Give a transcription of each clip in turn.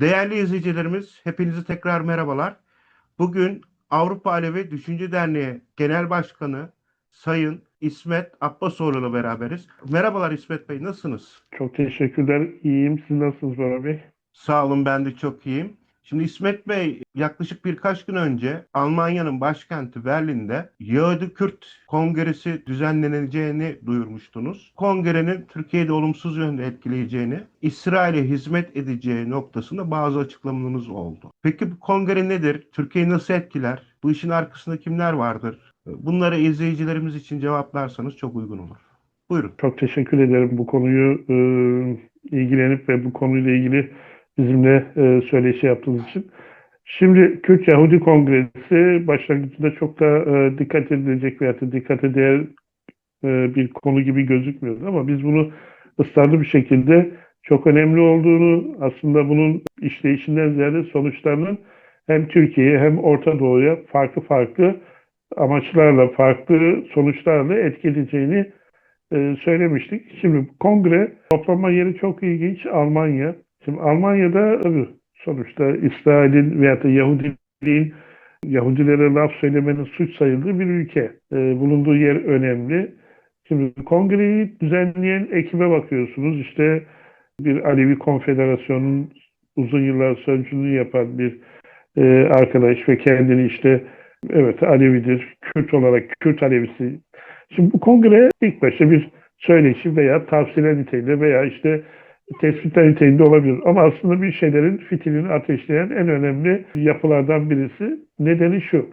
Değerli izleyicilerimiz, hepinize tekrar merhabalar. Bugün Avrupa Alevi Düşünce Derneği Genel Başkanı Sayın İsmet Abbasoğlu ile beraberiz. Merhabalar İsmet Bey, nasılsınız? Çok teşekkürler. İyiyim. Siz nasılsınız Bora Bey? Sağ olun, ben de çok iyiyim. Şimdi İsmet Bey yaklaşık birkaç gün önce Almanya'nın başkenti Berlin'de Yahudi Kürt Kongresi düzenleneceğini duyurmuştunuz. Kongrenin Türkiye'de olumsuz yönde etkileyeceğini, İsrail'e hizmet edeceği noktasında bazı açıklamalarınız oldu. Peki bu kongre nedir? Türkiye'yi nasıl etkiler? Bu işin arkasında kimler vardır? Bunları izleyicilerimiz için cevaplarsanız çok uygun olur. Buyurun. Çok teşekkür ederim bu konuyu e, ilgilenip ve bu konuyla ilgili bizimle e, söyleşi yaptığınız için. Şimdi Kürt Yahudi Kongresi başlangıçta çok da e, dikkat edilecek veya da dikkat değer e, bir konu gibi gözükmüyordu ama biz bunu ısrarlı bir şekilde çok önemli olduğunu aslında bunun işleyişinden ziyade sonuçlarının hem Türkiye'ye hem Orta Doğu'ya farklı farklı amaçlarla, farklı sonuçlarla etkileyeceğini e, söylemiştik. Şimdi kongre toplama yeri çok ilginç Almanya. Şimdi Almanya'da tabii sonuçta İsrail'in veya da Yahudiliğin Yahudilere laf söylemenin suç sayıldığı bir ülke. E, bulunduğu yer önemli. Şimdi kongreyi düzenleyen ekibe bakıyorsunuz. İşte bir Alevi Konfederasyonu'nun uzun yıllar sözcülüğünü yapan bir e, arkadaş ve kendini işte evet Alevidir, Kürt olarak Kürt Alevisi. Şimdi bu kongre ilk başta bir söyleşi veya tavsiyeler niteliğinde veya işte tespitler niteliğinde olabilir. Ama aslında bir şeylerin fitilini ateşleyen en önemli yapılardan birisi. Nedeni şu.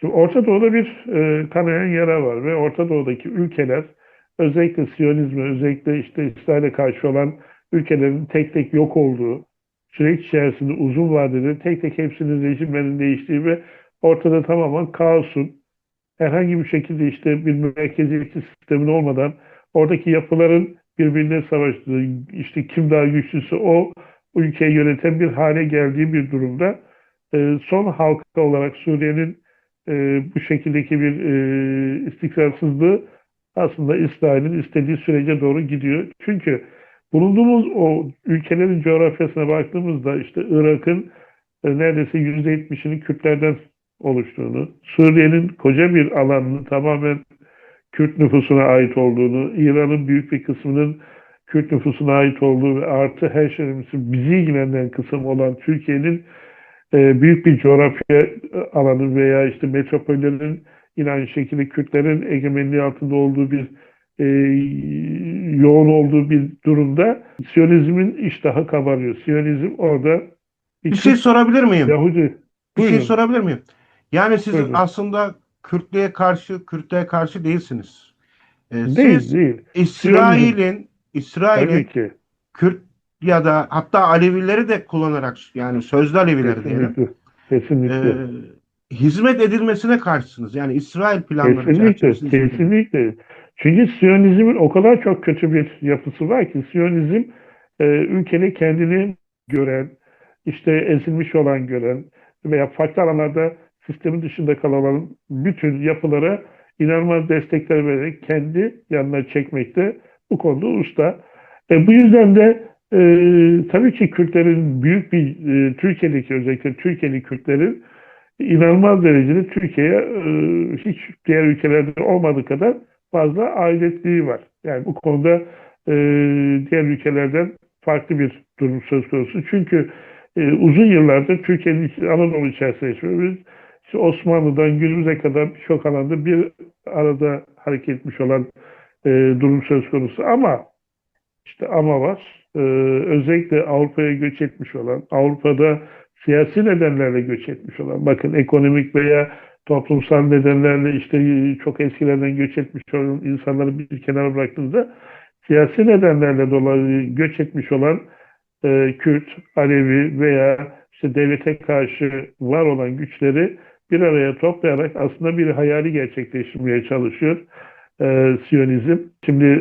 Şimdi Orta Doğu'da bir e, kanayan yara var ve Orta Doğu'daki ülkeler özellikle Siyonizme, özellikle işte İsrail'e karşı olan ülkelerin tek tek yok olduğu, süreç içerisinde uzun vadede tek tek hepsinin rejimlerin değiştiği ve ortada tamamen kaosun, herhangi bir şekilde işte bir merkeziyetçi sistemin olmadan oradaki yapıların birbirine savaştığı, işte kim daha güçlüyse o ülkeyi yöneten bir hale geldiği bir durumda e, son halka olarak Suriye'nin e, bu şekildeki bir e, istikrarsızlığı aslında İsrail'in istediği sürece doğru gidiyor. Çünkü bulunduğumuz o ülkelerin coğrafyasına baktığımızda işte Irak'ın neredeyse %70'inin Kürtlerden oluştuğunu, Suriye'nin koca bir alanının tamamen Kürt nüfusuna ait olduğunu, İran'ın büyük bir kısmının Kürt nüfusuna ait olduğu ve artı her şeyin bizi ilgilenen kısım olan Türkiye'nin e, büyük bir coğrafya alanı veya işte metropollerin yine aynı şekilde Kürtlerin egemenliği altında olduğu bir e, yoğun olduğu bir durumda Siyonizmin iştahı kabarıyor. Siyonizm orada Bir şey sorabilir miyim? Yahudi. Bir şey Buyurun. sorabilir miyim? Yani siz Buyurun. aslında Kürtlüğe karşı, Kürtlüğe karşı değilsiniz. Ee, Değil, siz değil. İsrail'in İsrail'in. Kürt ya da hatta Alevileri de kullanarak yani sözlü Alevileri diyelim. Kesinlikle. Kesinlikle. ee, hizmet edilmesine karşısınız. Yani İsrail planları Kesinlikle, kesinlikle. Çünkü Siyonizmin o kadar çok kötü bir yapısı var ki Siyonizm e, ülkede kendini gören, işte ezilmiş olan gören veya farklı alanlarda sistemin dışında kalan bütün yapılara inanılmaz destekler vererek kendi yanına çekmekte bu konuda usta. E, bu yüzden de e, tabii ki Kürtlerin büyük bir e, Türkiye'deki özellikle Türkiye'li Kürtlerin inanılmaz derecede Türkiye'ye e, hiç diğer ülkelerde olmadığı kadar fazla ailetliği var. Yani bu konuda e, diğer ülkelerden farklı bir durum söz konusu. Çünkü e, uzun yıllardır Türkiye'nin Anadolu içerisinde yaşıyoruz. İşte Osmanlı'dan günümüze kadar birçok alanda bir arada hareket etmiş olan e, durum söz konusu. Ama işte ama var. E, özellikle Avrupa'ya göç etmiş olan, Avrupa'da siyasi nedenlerle göç etmiş olan, bakın ekonomik veya toplumsal nedenlerle işte çok eskilerden göç etmiş olan insanları bir kenara bıraktığınızda siyasi nedenlerle dolayı göç etmiş olan e, Kürt, Alevi veya işte devlete karşı var olan güçleri bir araya toplayarak aslında bir hayali gerçekleştirmeye çalışıyor e, Siyonizm. Şimdi e,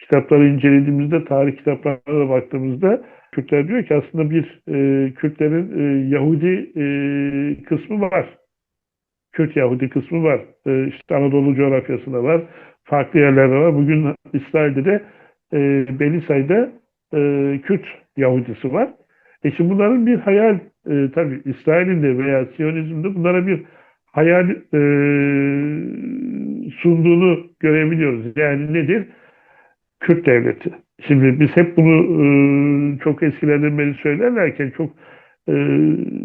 kitapları incelediğimizde, tarih kitaplarına da baktığımızda Kürtler diyor ki aslında bir e, Kürtlerin e, Yahudi e, kısmı var. Kürt Yahudi kısmı var. E, işte Anadolu coğrafyasında var. Farklı yerlerde var. Bugün İsrail'de de e, belli sayıda e, Kürt Yahudisi var. E şimdi bunların bir hayal, e, tabii İsrail'in de veya Siyonizm'de bunlara bir hayal e, sunduğunu görebiliyoruz. Yani nedir? Kürt devleti. Şimdi biz hep bunu e, çok eskilerden beri söylerlerken çok e,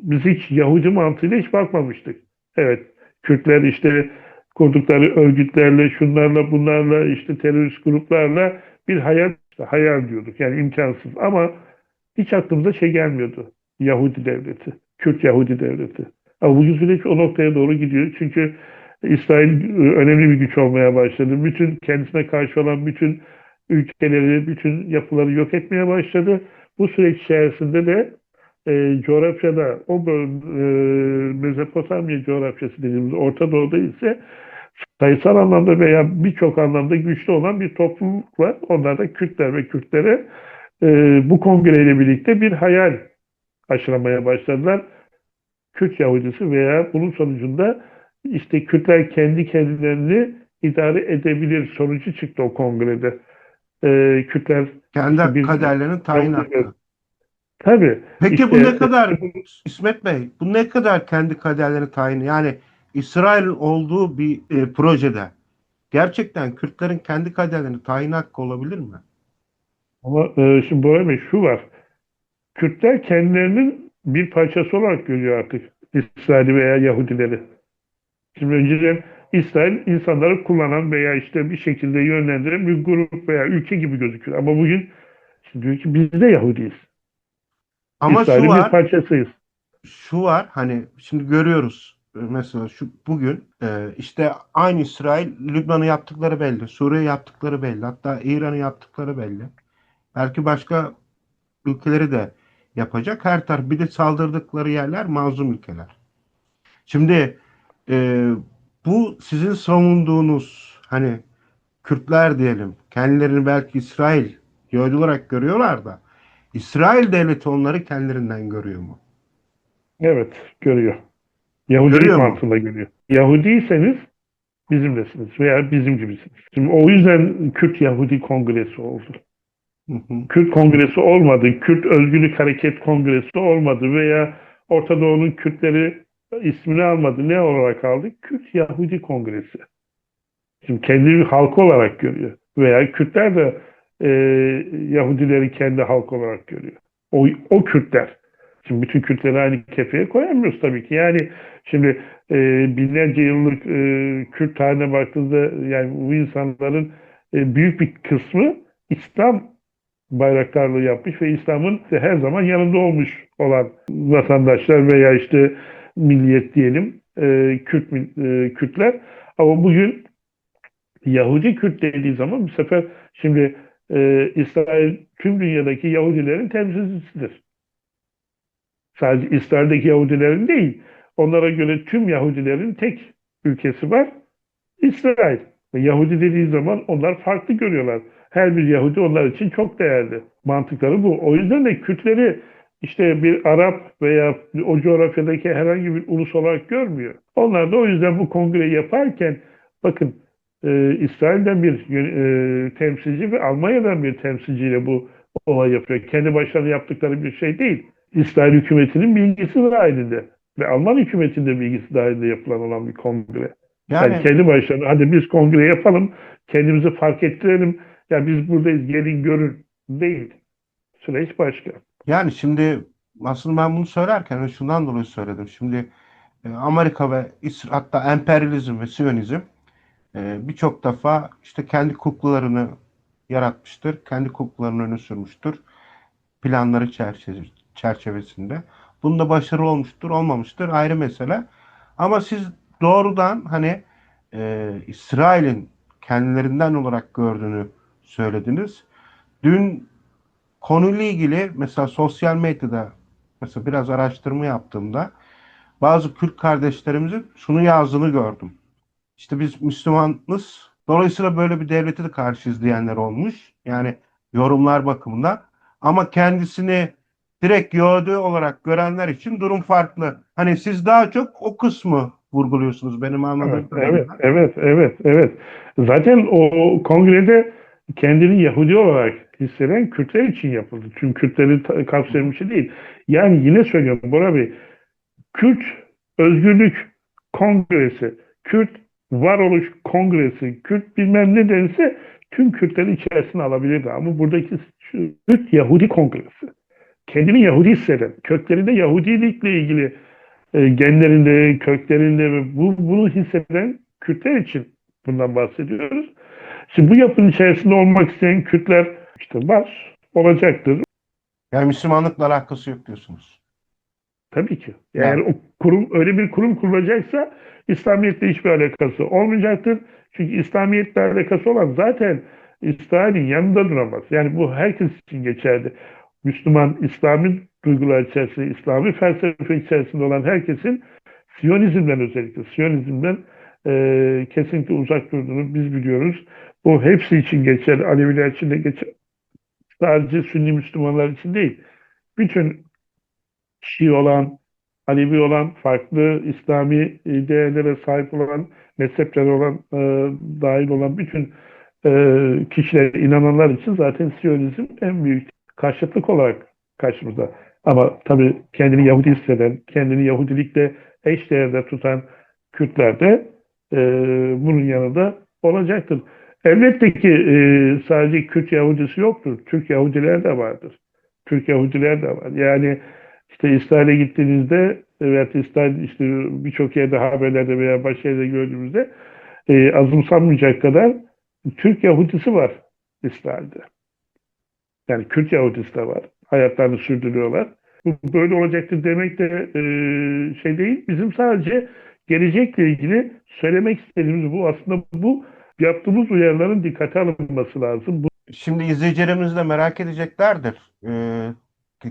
biz hiç Yahudi mantığıyla hiç bakmamıştık. Evet, Kürtler işte kurdukları örgütlerle, şunlarla, bunlarla, işte terörist gruplarla bir hayal, işte hayal diyorduk. Yani imkansız ama hiç aklımıza şey gelmiyordu. Yahudi devleti, Kürt Yahudi devleti. Ama bugün süreç o noktaya doğru gidiyor. Çünkü İsrail e, önemli bir güç olmaya başladı. Bütün kendisine karşı olan bütün ülkeleri, bütün yapıları yok etmeye başladı. Bu süreç içerisinde de e, coğrafyada, o e, Mezopotamya coğrafyası dediğimiz Orta Doğu'da ise sayısal anlamda veya birçok anlamda güçlü olan bir topluluk var. Onlar da Kürtler ve Kürtlere e, bu kongreyle birlikte bir hayal aşılamaya başladılar. Kürt Yahudisi veya bunun sonucunda işte Kürtler kendi kendilerini idare edebilir sonucu çıktı o kongrede. E, Kürtler Kendi İşte bir- kaderlerinin tayin hakkı. tabii Peki bu İşte- ne kadar İsmet Bey, bu ne kadar kendi kaderlerini tayin yani İsrail olduğu bir e, projede gerçekten Kürtlerin kendi kaderlerini tayin hakkı olabilir mi? Ama e, şimdi Bora Bey şu var. Kürtler kendilerinin bir parçası olarak görüyor artık İsrail'i veya Yahudileri. Şimdi önceden İsrail insanları kullanan veya işte bir şekilde yönlendiren bir grup veya ülke gibi gözüküyor. Ama bugün şimdi diyor ki biz de Yahudiyiz. Ama şu İsrail'in bir var, parçasıyız. şu var hani şimdi görüyoruz e, mesela şu bugün e, işte aynı İsrail Lübnan'ı yaptıkları belli, Suriye yaptıkları belli, hatta İran'ı yaptıkları belli. Belki başka ülkeleri de yapacak. Her taraf bir de saldırdıkları yerler mazlum ülkeler. Şimdi e, bu sizin savunduğunuz hani Kürtler diyelim kendilerini belki İsrail Yahudi olarak görüyorlar da İsrail devleti onları kendilerinden görüyor mu? Evet, görüyor. Yahudilik Görüyor mu? mantığında görüyor. Yahudiyseniz bizimlesiniz veya bizim gibisiniz. Şimdi o yüzden Kürt Yahudi Kongresi oldu. Hı. Kürt Kongresi olmadı, Kürt Özgürlük Hareket Kongresi olmadı veya Orta Doğu'nun Kürtleri ismini almadı. Ne olarak aldı? Kürt Yahudi Kongresi. Şimdi kendi bir halkı olarak görüyor. Veya Kürtler de e, Yahudileri kendi halkı olarak görüyor. O, o Kürtler. Şimdi bütün Kürtleri aynı kefeye koyamıyoruz tabii ki. Yani şimdi e, binlerce yıllık e, Kürt tarihine baktığınızda yani bu insanların e, büyük bir kısmı İslam bayraktarlığı yapmış ve İslam'ın her zaman yanında olmuş olan vatandaşlar veya işte milliyet diyelim e, Kürt e, Kürtler. Ama bugün Yahudi Kürt dediği zaman bu sefer şimdi e, İsrail tüm dünyadaki Yahudilerin temsilcisidir. Sadece İsrail'deki Yahudilerin değil. Onlara göre tüm Yahudilerin tek ülkesi var. İsrail. Yahudi dediği zaman onlar farklı görüyorlar. Her bir Yahudi onlar için çok değerli. Mantıkları bu. O yüzden de Kürtleri işte bir Arap veya o coğrafyadaki herhangi bir ulus olarak görmüyor. Onlar da o yüzden bu kongreyi yaparken bakın e, İsrail'den bir e, temsilci ve Almanya'dan bir temsilciyle bu olay yapıyor. Kendi başlarına yaptıkları bir şey değil. İsrail hükümetinin bilgisi dahilinde ve Alman hükümetinin bilgisi dahilinde yapılan olan bir kongre. Yani, Yani kendi başlarına hadi biz kongre yapalım, kendimizi fark ettirelim. Ya biz buradayız, gelin görün değil. Süreç başka. Yani şimdi aslında ben bunu söylerken şundan dolayı söyledim. Şimdi e, Amerika ve İsrail hatta emperyalizm ve Siyonizm e, birçok defa işte kendi kuklalarını yaratmıştır. Kendi kuklalarını öne sürmüştür. Planları çerçeve- çerçevesinde. Bunda başarılı olmuştur, olmamıştır ayrı mesele. Ama siz doğrudan hani e, İsrail'in kendilerinden olarak gördüğünü söylediniz. Dün konuyla ilgili mesela sosyal medyada mesela biraz araştırma yaptığımda bazı Kürt kardeşlerimizin şunu yazdığını gördüm. İşte biz Müslümanız. Dolayısıyla böyle bir devlete de karşıyız diyenler olmuş. Yani yorumlar bakımından. Ama kendisini direkt Yahudi olarak görenler için durum farklı. Hani siz daha çok o kısmı vurguluyorsunuz benim anladığım Evet, kadarıyla. evet, evet, evet, evet. Zaten o kongrede kendini Yahudi olarak hisseden Kürtler için yapıldı. Tüm Kürtleri kapsayan bir değil. Yani yine söylüyorum Bora Bey, Kürt Özgürlük Kongresi, Kürt Varoluş Kongresi, Kürt bilmem ne dense tüm Kürtleri içerisine alabilirdi. Ama buradaki Kürt Yahudi Kongresi, kendini Yahudi hisseden, köklerinde Yahudilikle ilgili e, genlerinde, köklerinde bu, bunu hisseden Kürtler için bundan bahsediyoruz. Şimdi bu yapının içerisinde olmak isteyen Kürtler işte var, olacaktır. Yani Müslümanlıkla alakası yok diyorsunuz. Tabii ki. Yani o kurum öyle bir kurum kurulacaksa İslamiyetle hiçbir alakası olmayacaktır. Çünkü İslamiyetle alakası olan zaten İsrail'in yanında duramaz. Yani bu herkes için geçerli. Müslüman, İslami duygular içerisinde, İslami felsefe içerisinde olan herkesin Siyonizmden özellikle, Siyonizmden e, kesinlikle uzak durduğunu biz biliyoruz. Bu hepsi için geçer, Aleviler için de geçer. Sadece Sünni Müslümanlar için değil. Bütün Şii olan, Alevi olan, farklı İslami değerlere sahip olan, mezheplere olan, e, dahil olan bütün e, kişiler, inananlar için zaten Siyonizm en büyük karşıtlık olarak karşımızda. Ama tabii kendini Yahudi hisseden, kendini Yahudilikle eş değerde tutan Kürtler de e, bunun yanında olacaktır. Elbette ki e, sadece Kürt Yahudisi yoktur. Türk Yahudiler de vardır. Türk Yahudiler de var. Yani işte İsrail'e gittiğinizde evet İsrail işte birçok yerde haberlerde veya başka yerde gördüğümüzde e, azımsanmayacak kadar Türk Yahudisi var İsrail'de. Yani Kürt Yahudisi de var. Hayatlarını sürdürüyorlar. Bu böyle olacaktır demek de e, şey değil. Bizim sadece gelecekle ilgili söylemek istediğimiz bu. Aslında bu yaptığımız uyarıların dikkate alınması lazım. Bu Şimdi izleyicilerimiz de merak edeceklerdir. Ee,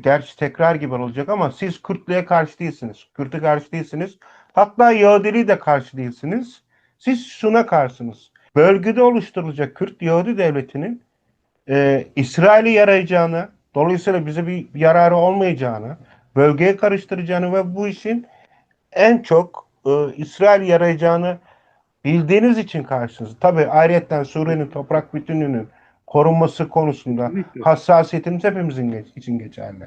gerçi tekrar gibi olacak ama siz Kürtlüğe karşı değilsiniz. Kürt'e karşı değilsiniz. Hatta Yahudiliğe de karşı değilsiniz. Siz şuna karşısınız. Bölgede oluşturulacak Kürt Yahudi devletinin e, İsrail'i yarayacağını, dolayısıyla bize bir yararı olmayacağını, bölgeye karıştıracağını ve bu işin en çok e, İsrail yarayacağını bildiğiniz için karşınızda. Tabii ayrıyetten Suriye'nin toprak bütünlüğünün korunması konusunda Kesinlikle. hassasiyetimiz hepimizin geç- için geçerli.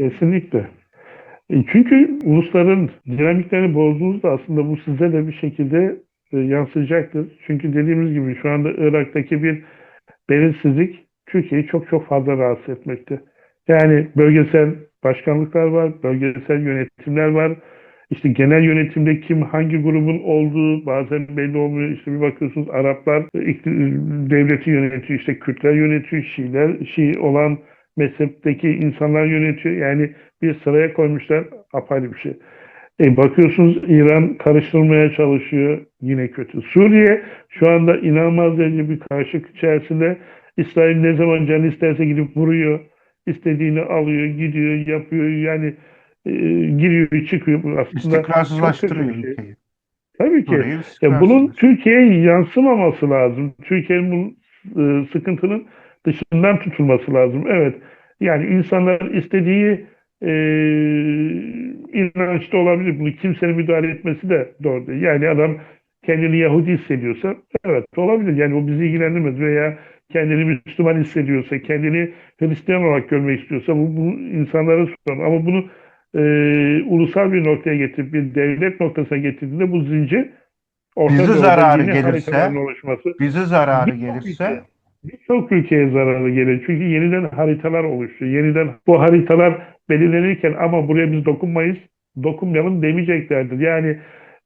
Kesinlikle. E, Çünkü ulusların dinamiklerini bozduğunuzda aslında bu size de bir şekilde e, yansıyacaktır. Çünkü dediğimiz gibi şu anda Irak'taki bir belirsizlik Türkiye'yi çok çok fazla rahatsız etmekte. Yani bölgesel başkanlıklar var, bölgesel yönetimler var. İşte genel yönetimde kim hangi grubun olduğu bazen belli olmuyor. İşte bir bakıyorsunuz Araplar e, devleti yönetiyor, işte Kürtler yönetiyor, Şiiler, Şii olan mezhepteki insanlar yönetiyor. Yani bir sıraya koymuşlar apayrı bir şey. E bakıyorsunuz İran karıştırmaya çalışıyor yine kötü. Suriye şu anda inanılmaz derece bir karışık içerisinde. İsrail ne zaman canı isterse gidip vuruyor. istediğini alıyor, gidiyor, yapıyor. Yani e, giriyor, çıkıyor. Aslında İstikrarsızlaştırıyor şey. ülkeyi. Tabii ki. Ya bunun. Türkiye'ye yansımaması lazım. Türkiye'nin bu e, sıkıntının dışından tutulması lazım. Evet. Yani insanlar istediği e, inançta olabilir. Bunu kimsenin müdahale etmesi de doğru değil. Yani adam kendini Yahudi hissediyorsa evet olabilir. Yani o bizi ilgilendirmez veya kendini Müslüman hissediyorsa, kendini Hristiyan olarak görmek istiyorsa bu, bu insanlara sorun. Ama bunu e, ulusal bir noktaya getirip bir devlet noktasına getirdiğinde bu zincir Orta Bize Doğu'da zararı gelirse- Bize zararı Birçok gelirse birçok ülkeye zararı gelir. Çünkü yeniden haritalar oluşuyor. Yeniden bu haritalar belirlenirken ama buraya biz dokunmayız, dokunmayalım demeyeceklerdir. Yani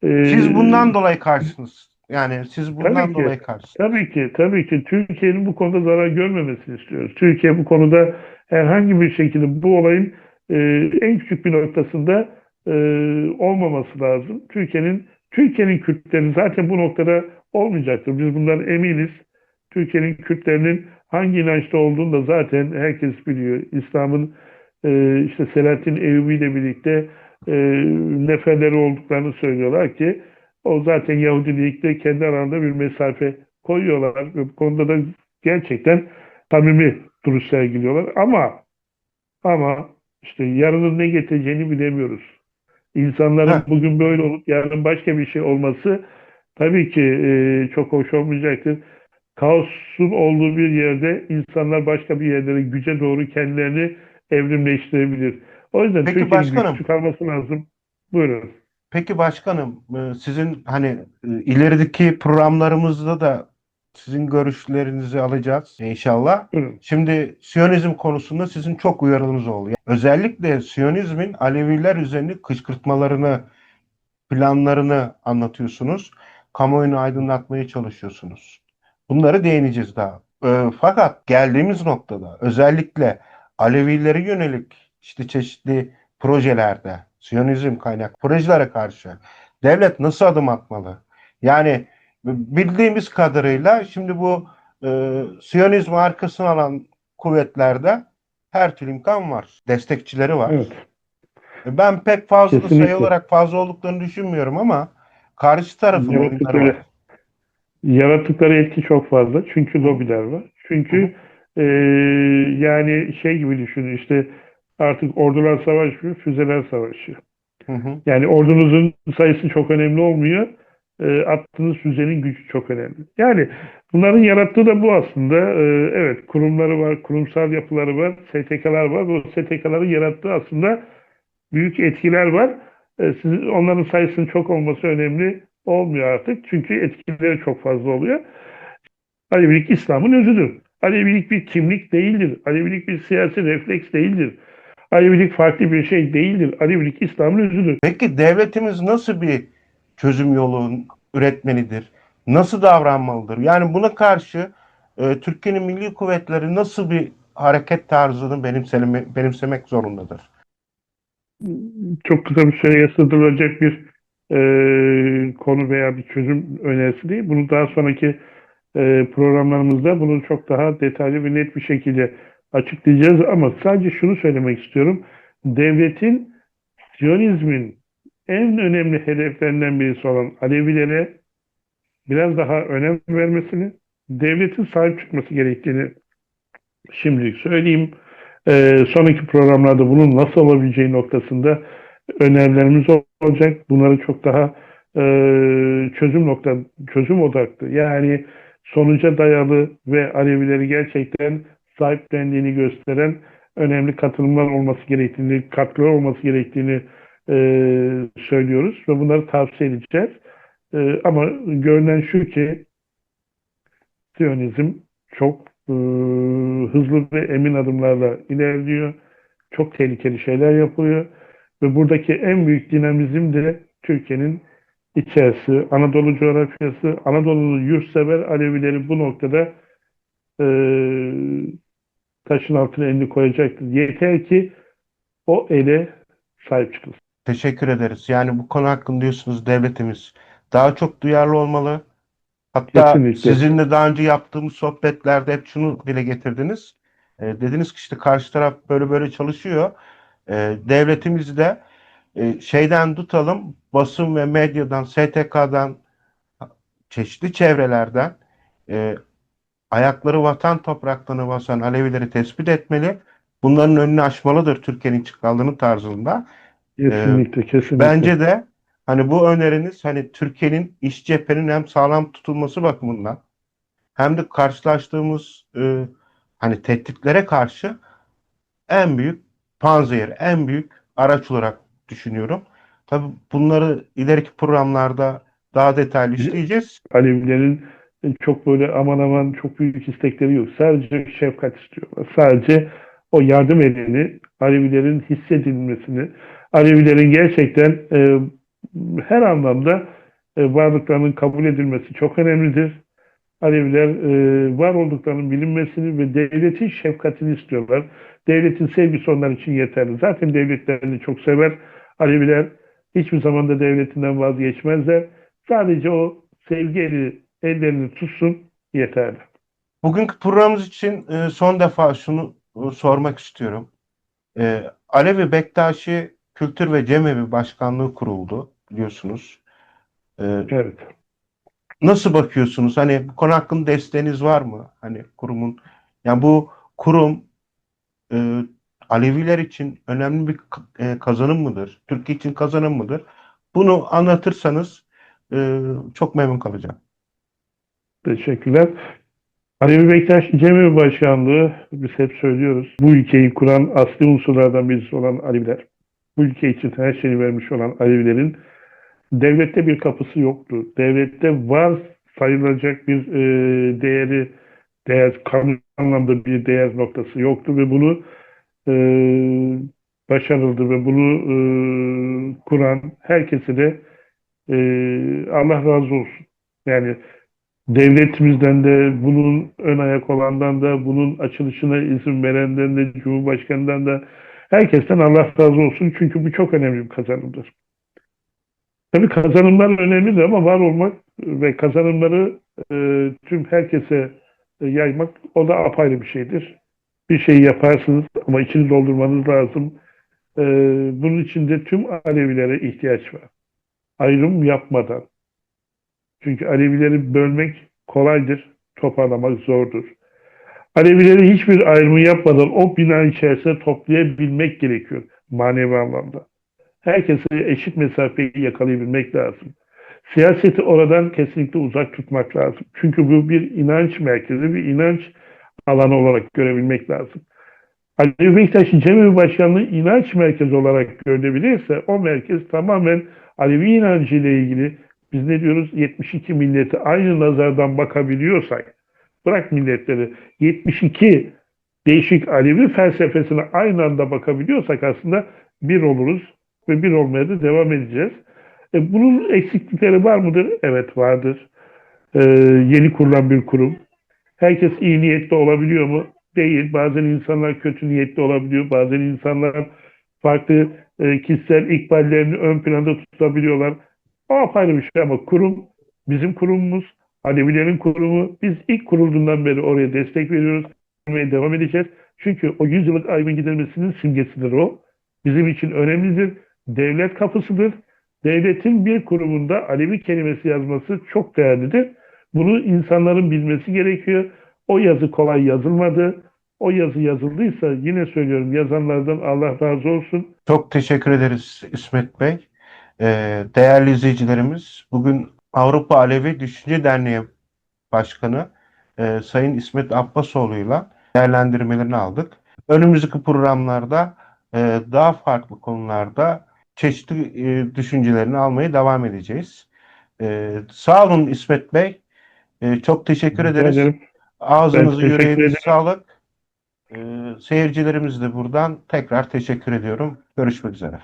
e, siz bundan dolayı karşısınız. Yani siz bundan Tabii ki. dolayı karşısınız. Tabii ki, tabii ki Türkiye'nin bu konuda zarar görmemesini istiyoruz. Türkiye bu konuda herhangi bir şekilde bu olayın e, en küçük bir noktasında e, olmaması lazım. Türkiye'nin Türkiye'nin Kürtleri zaten bu noktada olmayacaktır. Biz bundan eminiz. Türkiye'nin Kürtlerinin hangi inançta olduğunu da zaten herkes biliyor. İslam'ın e, işte Selahattin Eyyubi ile birlikte e, neferleri olduklarını söylüyorlar ki o zaten Yahudilikte kendi aralarında bir mesafe koyuyorlar. Bu konuda da gerçekten samimi duruş sergiliyorlar. Ama ama işte yarının ne getireceğini bilemiyoruz. İnsanların Heh. bugün böyle olup yarın başka bir şey olması tabii ki e, çok hoş olmayacaktır. Kaosun olduğu bir yerde insanlar başka bir yerlere güce doğru kendilerini evrimleştirebilir. O yüzden Peki Türkiye'nin başkanım. güçlü kalması lazım. Buyurun. Peki başkanım, e, sizin hani e, ilerideki programlarımızda da sizin görüşlerinizi alacağız inşallah. Buyurun. Şimdi Siyonizm konusunda sizin çok uyarınız oldu. Özellikle Siyonizmin Aleviler üzerine kışkırtmalarını, planlarını anlatıyorsunuz. Kamuoyunu aydınlatmaya çalışıyorsunuz. Bunları değineceğiz daha. E, fakat geldiğimiz noktada özellikle Alevilere yönelik işte çeşitli projelerde, Siyonizm kaynak projelere karşı devlet nasıl adım atmalı? Yani bildiğimiz kadarıyla şimdi bu e, Siyonizm arkasına alan kuvvetlerde her türlü imkan var. Destekçileri var. Evet. Ben pek fazla Kesinlikle. sayı olarak fazla olduklarını düşünmüyorum ama karşı tarafın oyunları Yaratıkları, var. yaratıkları etki çok fazla. Çünkü lobiler var. Çünkü e, yani şey gibi düşünün işte artık ordular savaşmıyor, füzeler savaşıyor. Hı hı. Yani ordunuzun sayısı çok önemli olmuyor. E, attığınız füzenin gücü çok önemli. Yani bunların yarattığı da bu aslında. E, evet kurumları var, kurumsal yapıları var, STK'lar var. Bu STK'ların yarattığı aslında büyük etkiler var. E, sizin, onların sayısının çok olması önemli olmuyor artık. Çünkü etkileri çok fazla oluyor. Alevilik İslam'ın özüdür. Alevilik bir kimlik değildir. Alevilik bir siyasi refleks değildir. Alevilik farklı bir şey değildir. Alevilik İslam'ın özüdür. Peki devletimiz nasıl bir çözüm yolu üretmelidir? Nasıl davranmalıdır? Yani buna karşı e, Türkiye'nin milli kuvvetleri nasıl bir hareket tarzını benimseme, benimsemek zorundadır? Çok kısa bir süreye sığdırılacak bir e, konu veya bir çözüm önerisi değil. Bunu daha sonraki e, programlarımızda bunu çok daha detaylı ve net bir şekilde açıklayacağız. Ama sadece şunu söylemek istiyorum. Devletin Siyonizmin en önemli hedeflerinden birisi olan Alevilere biraz daha önem vermesini, devletin sahip çıkması gerektiğini şimdilik söyleyeyim. Ee, sonraki programlarda bunun nasıl olabileceği noktasında önerilerimiz olacak. Bunları çok daha e, çözüm nokta, çözüm odaklı. Yani sonuca dayalı ve Alevileri gerçekten sahiplendiğini gösteren önemli katılımlar olması gerektiğini, katkılar olması gerektiğini e, söylüyoruz ve bunları tavsiye edeceğiz. E, ama görünen şu ki Siyonizm çok e, hızlı ve emin adımlarla ilerliyor. Çok tehlikeli şeyler yapıyor. Ve buradaki en büyük dinamizm de Türkiye'nin içerisi, Anadolu coğrafyası, Anadolu'nun yurtsever Alevileri bu noktada e, taşın altına elini koyacaktır. Yeter ki o ele sahip çıkılsın. Teşekkür ederiz. Yani bu konu hakkında diyorsunuz devletimiz daha çok duyarlı olmalı. Hatta Kesinlikle. sizinle daha önce yaptığımız sohbetlerde hep şunu dile getirdiniz. E, dediniz ki işte karşı taraf böyle böyle çalışıyor. E, devletimiz de e, şeyden tutalım basın ve medyadan, STK'dan çeşitli çevrelerden e, ayakları vatan topraklarına basan Alevileri tespit etmeli. Bunların önünü aşmalıdır Türkiye'nin çıkardığının tarzında. Kesinlikle, kesinlikle. Bence de hani bu öneriniz hani Türkiye'nin iş cephenin hem sağlam tutulması bakımından hem de karşılaştığımız e, hani tehditlere karşı en büyük panzehir, en büyük araç olarak düşünüyorum. Tabii bunları ileriki programlarda daha detaylı işleyeceğiz. Alevilerin çok böyle aman aman çok büyük istekleri yok. Sadece şefkat istiyorlar. Sadece o yardım edeni, Alevilerin hissedilmesini, Alevilerin gerçekten e, her anlamda e, varlıklarının kabul edilmesi çok önemlidir. Aleviler e, var olduklarının bilinmesini ve devletin şefkatini istiyorlar. Devletin sevgisi onlar için yeterli. Zaten devletlerini çok sever. Aleviler hiçbir zaman da devletinden vazgeçmezler. Sadece o sevgi eli, ellerini tutsun yeterli. Bugünkü programımız için e, son defa şunu e, sormak istiyorum. E, Alevi Bektaşi Kültür ve Cemevi Başkanlığı kuruldu biliyorsunuz. E, Evet. Nasıl bakıyorsunuz? Hani bu konu hakkında desteğiniz var mı? Hani kurumun yani bu kurum e, Aleviler için önemli bir e, kazanım mıdır? Türkiye için kazanım mıdır? Bunu anlatırsanız e, çok memnun kalacağım. Teşekkürler. Alevi Bektaş Cemevi Başkanlığı, biz hep söylüyoruz, bu ülkeyi kuran asli unsurlardan birisi olan Aleviler, bu ülke için her şeyi vermiş olan Alevilerin devlette bir kapısı yoktu. Devlette var sayılacak bir e, değeri, değer, kanun anlamda bir değer noktası yoktu ve bunu e, başarıldı ve bunu e, kuran herkese de e, Allah razı olsun. Yani devletimizden de bunun ön ayak olandan da bunun açılışına izin verenden de Cumhurbaşkanından da herkesten Allah razı olsun. Çünkü bu çok önemli bir kazanımdır. Tabii kazanımlar önemlidir ama var olmak ve kazanımları e, tüm herkese e, yaymak o da apayrı bir şeydir. Bir şeyi yaparsınız ama içini doldurmanız lazım. E, bunun için de tüm Alevilere ihtiyaç var. Ayrım yapmadan. Çünkü Alevileri bölmek kolaydır, toparlamak zordur. Alevileri hiçbir ayrımı yapmadan o bina içerisinde toplayabilmek gerekiyor manevi anlamda. Herkese eşit mesafeyi yakalayabilmek lazım. Siyaseti oradan kesinlikle uzak tutmak lazım. Çünkü bu bir inanç merkezi, bir inanç alanı olarak görebilmek lazım. Alevi Bektaş'ın Cemevi Başkanlığı inanç merkezi olarak görülebilirse o merkez tamamen Alevi inancı ile ilgili biz ne diyoruz 72 milleti aynı nazardan bakabiliyorsak bırak milletleri 72 değişik Alevi felsefesine aynı anda bakabiliyorsak aslında bir oluruz ve bir olmaya da devam edeceğiz. E, bunun eksiklikleri var mıdır? Evet vardır. E, yeni kurulan bir kurum. Herkes iyi niyetli olabiliyor mu? Değil. Bazen insanlar kötü niyetli olabiliyor. Bazen insanlar farklı e, kişisel ikballerini ön planda tutabiliyorlar. O apayrı bir şey ama kurum bizim kurumumuz, Alevilerin kurumu. Biz ilk kurulduğundan beri oraya destek veriyoruz. Vermeye devam edeceğiz. Çünkü o yüzyıllık ayrımın giderilmesinin simgesidir o. Bizim için önemlidir. Devlet kapısıdır. Devletin bir kurumunda Alevi kelimesi yazması çok değerlidir. Bunu insanların bilmesi gerekiyor. O yazı kolay yazılmadı. O yazı yazıldıysa yine söylüyorum yazanlardan Allah razı olsun. Çok teşekkür ederiz İsmet Bey. Ee, değerli izleyicilerimiz, bugün Avrupa Alevi Düşünce Derneği Başkanı e, Sayın İsmet Abbasoğlu'yla değerlendirmelerini aldık. Önümüzdeki programlarda e, daha farklı konularda çeşitli e, düşüncelerini almaya devam edeceğiz. E, sağ olun İsmet Bey. E, çok teşekkür Rica ederiz. ederim. Ağzınızı yüreğinize sağlık. E, seyircilerimiz de buradan tekrar teşekkür ediyorum. Görüşmek üzere.